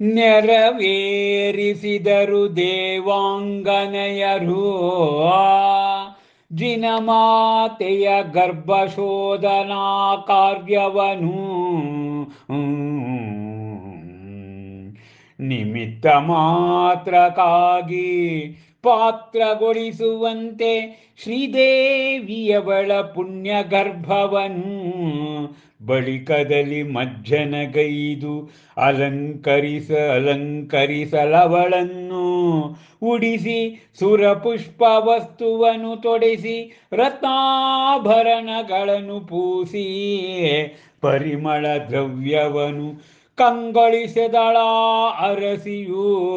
ನೆರವೇರಿಸಿದರು ದೇವಾಂಗನೆಯರು. ಜಿನಮಾತೆಯ ಗರ್ಭಶೋಧನಾ ಕಾರ್ಯವನು. ನಿಮಿತ್ತ ಮಾತ್ರಕ್ಕಾಗಿ ಪಾತ್ರಗೊಳಿಸುವಂತೆ ಶ್ರೀದೇವಿಯವಳ ಪುಣ್ಯ ಗರ್ಭವನು ಬಳಿಕದಲ್ಲಿ ಮಜ್ಜನಗೈದು ಅಲಂಕರಿಸ, ಅಲಂಕರಿಸಲವಳನ್ನು ಉಡಿಸಿ ಸುರಪುಷ್ಪ ವಸ್ತುವನ್ನು ತೊಡಿಸಿ ರತ್ನಾಭರಣಗಳನ್ನು ಪೂಸಿ ಪರಿಮಳ ದ್ರವ್ಯವನ್ನು ಕಂಗೊಳಿಸಿದಳ ಅರಸಿಯು.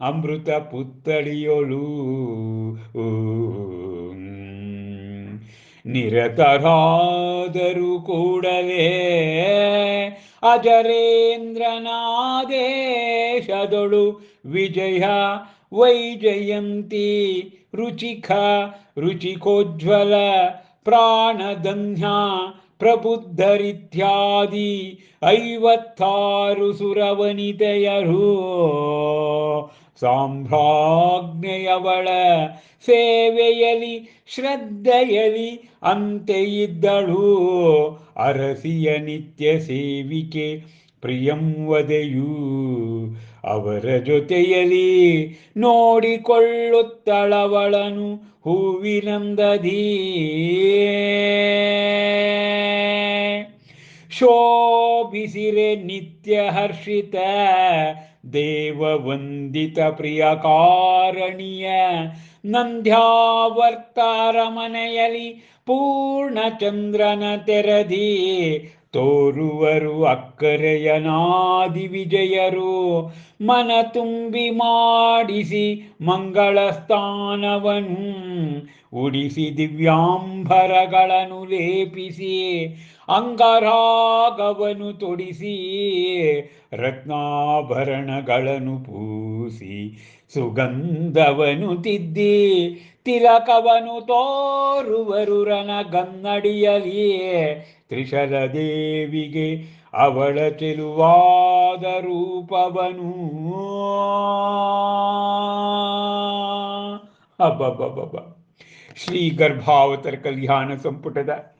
ಅಮೃತ ಪುತ್ತಳಿಯೊಳು ನಿರತರಾದರೂ ಕೂಡಲೇ ಅಜರೇಂದ್ರನಾದೇಶದೊಳು. ವಿಜಯ ವೈಜಯಂತಿ ರುಚಿಖ ರುಚಿಕೋಜ್ವಲ ಪ್ರಾಣದನ್ಯ ಪ್ರಬುದ್ಧರಿತ್ಯಾದಿ ಐವತ್ತಾರು ಸುರವನಿತೆಯರು. ಸಾಂಭ್ರಾಜ್ಞೆಯವಳ ಸೇವೆಯಲಿ, ಶ್ರದ್ಧೆಯಲಿ ಅಂತೆಯಿದ್ದಳು ಅರಸಿಯ ನಿತ್ಯ ಸೇವಿಕೆ ಪ್ರಿಯಂವದೆಯೂ ಅವರ ಜೊತೆಯಲಿ ನೋಡಿಕೊಳ್ಳುತ್ತಳವಳನು ಹೂವಿನಂದದೀ. ಶೋಭಿಸಿರೆ ನಿತ್ಯ ಹರ್ಷಿತ ದೇವವಂದಿತ ಪ್ರಿಯ ಕಾರಣಿಯ ನಂದ್ಯಾವರ್ತಾರ ಪೂರ್ಣ ಚಂದ್ರನ ತೆರದಿ ತೋರುವರು ಅಕ್ಕರೆಯನಾದಿ ವಿಜಯರು. ಮನ ತುಂಬಿ ಮಾಡಿಸಿ ಮಂಗಳ ಸ್ಥಾನವನು ಉಡಿಸಿ ದಿವ್ಯಾಂಬರಗಳನ್ನು ಲೇಪಿಸಿ ಅಂಗರಾಗವನು ತೊಡಿಸಿ, ರತ್ನಾಭರಣಗಳನ್ನು ಪೂಸಿ ಸುಗಂಧವನು ತಿದ್ದಿ ತಿಲಕವನು ತೋರುವರು ಗನ್ನಡಿಯಲಿಯೇ ತ್ರಿಶಲ ದೇವಿಗೆ ಅವಳ ಚೆಲುವಾದ ರೂಪವನು. ಅಬ್ಬಬ್ಬಬ್ಬ ಶ್ರೀ ಗರ್ಭಾವತರ ಕಲ್ಯಾಣ ಸಂಪುಟದ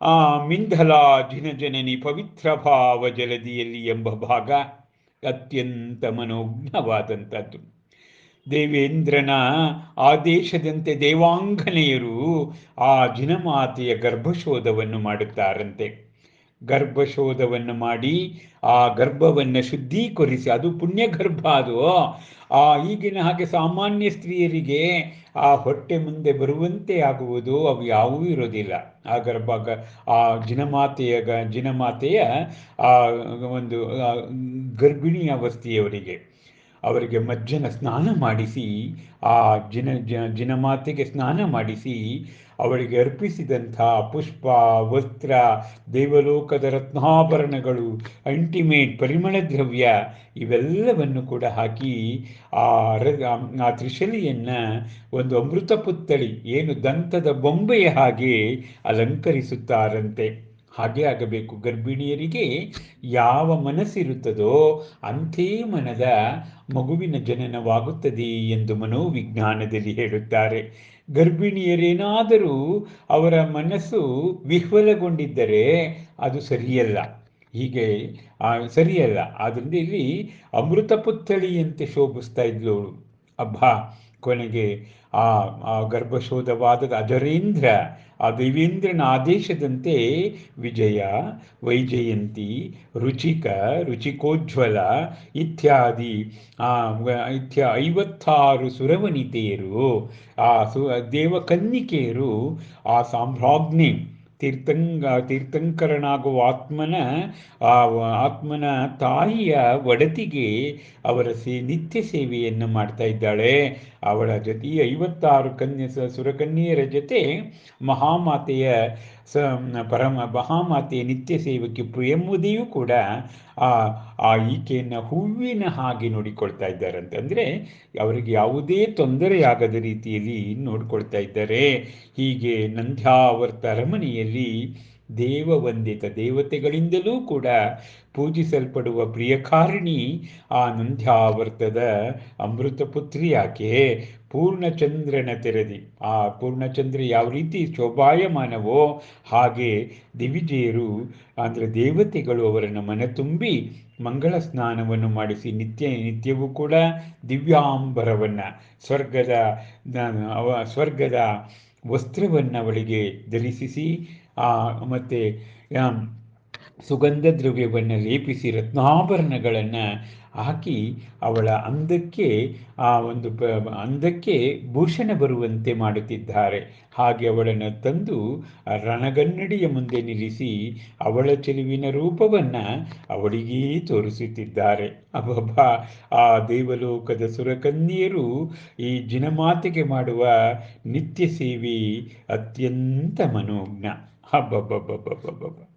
ಆ ಮಿಂಧಲ ಜಿನಜನನಿ ಪವಿತ್ರ ಭಾವ ಜಲದಿಯಲ್ಲಿ ಎಂಬ ಭಾಗ ಅತ್ಯಂತ ಮನೋಜ್ಞವಾದಂಥದ್ದು. ದೇವೇಂದ್ರನ ಆದೇಶದಂತೆ ದೇವಾಂಗನೆಯರು ಆ ಜಿನಮಾತೆಯ ಗರ್ಭಶೋಧವನ್ನು ಮಾಡುತ್ತಾರಂತೆ. ಗರ್ಭಶೋಧವನ್ನು ಮಾಡಿ ಆ ಗರ್ಭವನ್ನು ಶುದ್ಧೀಕರಿಸಿ, ಅದು ಪುಣ್ಯ ಗರ್ಭ ಅದು. ಆ ಈಗಿನ ಹಾಗೆ ಸಾಮಾನ್ಯ ಸ್ತ್ರೀಯರಿಗೆ ಆ ಹೊಟ್ಟೆ ಮುಂದೆ ಬರುವಂತೆ ಆಗುವುದು, ಅವು ಯಾವುವೂ ಇರೋದಿಲ್ಲ ಆ ಗರ್ಭ, ಆ ಜಿನಮಾತೆಯ ಗ, ಜಿನಮಾತೆಯ ಆ ಒಂದು ಗರ್ಭಿಣಿ ಅವಸ್ಥೆಯವರಿಗೆ. ಅವರಿಗೆ ಮಜ್ಜನ ಸ್ನಾನ ಮಾಡಿಸಿ, ಆ ಜಿನ ಜಿನ ಜಿನಮಾತೆಗೆ ಸ್ನಾನ ಮಾಡಿಸಿ ಅವಳಿಗೆ ಅರ್ಪಿಸಿದಂಥ ಪುಷ್ಪ, ವಸ್ತ್ರ, ದೇವಲೋಕದ ರತ್ನಾಭರಣಗಳು, ಅಂಟಿಮೇಟ್, ಪರಿಮಳ ದ್ರವ್ಯ ಇವೆಲ್ಲವನ್ನು ಕೂಡ ಹಾಕಿ, ಆ ಆ ತ್ರಿಶಲಿಯನ್ನು ಒಂದು ಅಮೃತ ಪುತ್ತಳಿ ಏನು ದಂತದ ಬೊಂಬೆಯ ಹಾಗೆ ಅಲಂಕರಿಸುತ್ತಾರಂತೆ. ಹಾಗೆ ಆಗಬೇಕು. ಗರ್ಭಿಣಿಯರಿಗೆ ಯಾವ ಮನಸ್ಸಿರುತ್ತದೋ ಅಂಥೇ ಮನದ ಮಗುವಿನ ಜನನವಾಗುತ್ತದೆ ಎಂದು ಮನೋವಿಜ್ಞಾನದಲ್ಲಿ ಹೇಳುತ್ತಾರೆ. ಗರ್ಭಿಣಿಯರೇನಾದರೂ ಅವರ ಮನಸ್ಸು ವಿಹ್ವಲಗೊಂಡಿದ್ದರೆ ಅದು ಸರಿಯಲ್ಲ. ಹೀಗೆ ಸರಿಯಲ್ಲ. ಆದ್ದರಿಂದ ಇಲ್ಲಿ ಅಮೃತ ಪುತ್ಥಳಿಯಂತೆ ಶೋಭಿಸ್ತಾ ಇದ್ಲು ಅಬ್ಬಾ, ಕೊನೆಗೆ ಆ ಗರ್ಭಶೋಧವಾದ ಅಜರೇಂದ್ರ, ಆ ದೇವೇಂದ್ರನ ಆದೇಶದಂತೆ ವಿಜಯ, ವೈಜಯಂತಿ, ರುಚಿಕ, ರುಚಿಕೋಜ್ವಲ ಇತ್ಯಾದಿ, ಆ ಇತ್ಯ, ಐವತ್ತಾರು ಸುರವನಿತೆಯರು, ಆ ಸು, ದೇವಕನ್ನಿಕೆಯರು, ಆ ಸಾಮ್ರಾಜ್ಞಿ ತೀರ್ಥಂಗ, ತೀರ್ಥಂಕರನಾಗುವ ಆತ್ಮನ, ಆ ಆತ್ಮನ ತಾಯಿಯ ಒಡತಿಗೆ ಅವರ ಸೇ, ನಿತ್ಯ ಸೇವೆಯನ್ನು ಮಾಡ್ತಾ ಇದ್ದಾಳೆ. ಅವಳ ಜೊತೆ ಐವತ್ತಾರು ಕನ್ಯ, ಸುರಕನ್ಯೆಯರ ಜೊತೆ ಮಹಾಮಾತೆಯ ಸ ಪರಮ ಮಹಾಮಾತೆಯ ನಿತ್ಯ ಸೇವಕ್ಕೆ ಪ್ರಿಯಂಬುದಿಯೂ ಕೂಡ ಆ ಆ ಈಕೆಯನ್ನು ಹೂವಿನ ಹಾಗೆ ನೋಡಿಕೊಳ್ತಾ ಇದ್ದಾರೆ ಅಂತಂದರೆ ಅವರಿಗೆ ಯಾವುದೇ ತೊಂದರೆಯಾಗದ ರೀತಿಯಲ್ಲಿ ನೋಡಿಕೊಳ್ತಾ ಇದ್ದಾರೆ. ಹೀಗೆ ನಂದ್ಯಾವರ್ತ ಅರಮನೆಯಲ್ಲಿ ದೇವವಂದಿತ ದೇವತೆಗಳಿಂದಲೂ ಕೂಡ ಪೂಜಿಸಲ್ಪಡುವ ಪ್ರಿಯಕಾರಿಣಿ ಆ ನಂದ್ಯಾವರ್ತದ ಅಮೃತ ಪುತ್ರಿ ಆಕೆ ಪೂರ್ಣಚಂದ್ರನ ತೆರೆದಿ. ಆ ಪೂರ್ಣಚಂದ್ರ ಯಾವ ರೀತಿ ಶೋಭಾಯಮಾನವೋ ಹಾಗೆ ದಿವಿಜೇರು ಅಂದರೆ ದೇವತೆಗಳು ಅವರನ್ನು ಮನ ತುಂಬಿ ಮಂಗಳ ಸ್ನಾನವನ್ನು ಮಾಡಿಸಿ ನಿತ್ಯ ನಿತ್ಯವೂ ಕೂಡ ದಿವ್ಯಾಂಬರವನ್ನು, ಸ್ವರ್ಗದ ಸ್ವರ್ಗದ ವಸ್ತ್ರವನ್ನು ಅವಳಿಗೆ ಧರಿಸಿಸಿ ಮತ್ತು ಸುಗಂಧ ದ್ರವ್ಯವನ್ನು ಲೇಪಿಸಿ ರತ್ನಾಭರಣಗಳನ್ನು ಹಾಕಿ ಅವಳ ಅಂದಕ್ಕೆ, ಆ, ಒಂದು ಅಂದಕ್ಕೆ ಭೂಷಣ ಬರುವಂತೆ ಮಾಡುತ್ತಿದ್ದಾರೆ. ಹಾಗೆ ಅವಳನ್ನು ತಂದು ರಣಗನ್ನಡಿಯ ಮುಂದೆ ನಿಲ್ಲಿಸಿ ಅವಳ ಚೆಲುವಿನ ರೂಪವನ್ನು ಅವಳಿಗೇ ತೋರಿಸುತ್ತಿದ್ದಾರೆ. ಅಬ್ಬಬ್ಬ! ಆ ದೇವಲೋಕದ ಸುರಕನ್ಯರು ಈ ಜಿನಮಾತೆಗೆ ಮಾಡುವ ನಿತ್ಯ ಸೇವೆ ಅತ್ಯಂತ ಮನೋಜ್ಞ. Ha, ba, ba, ba, ba, ba, ba.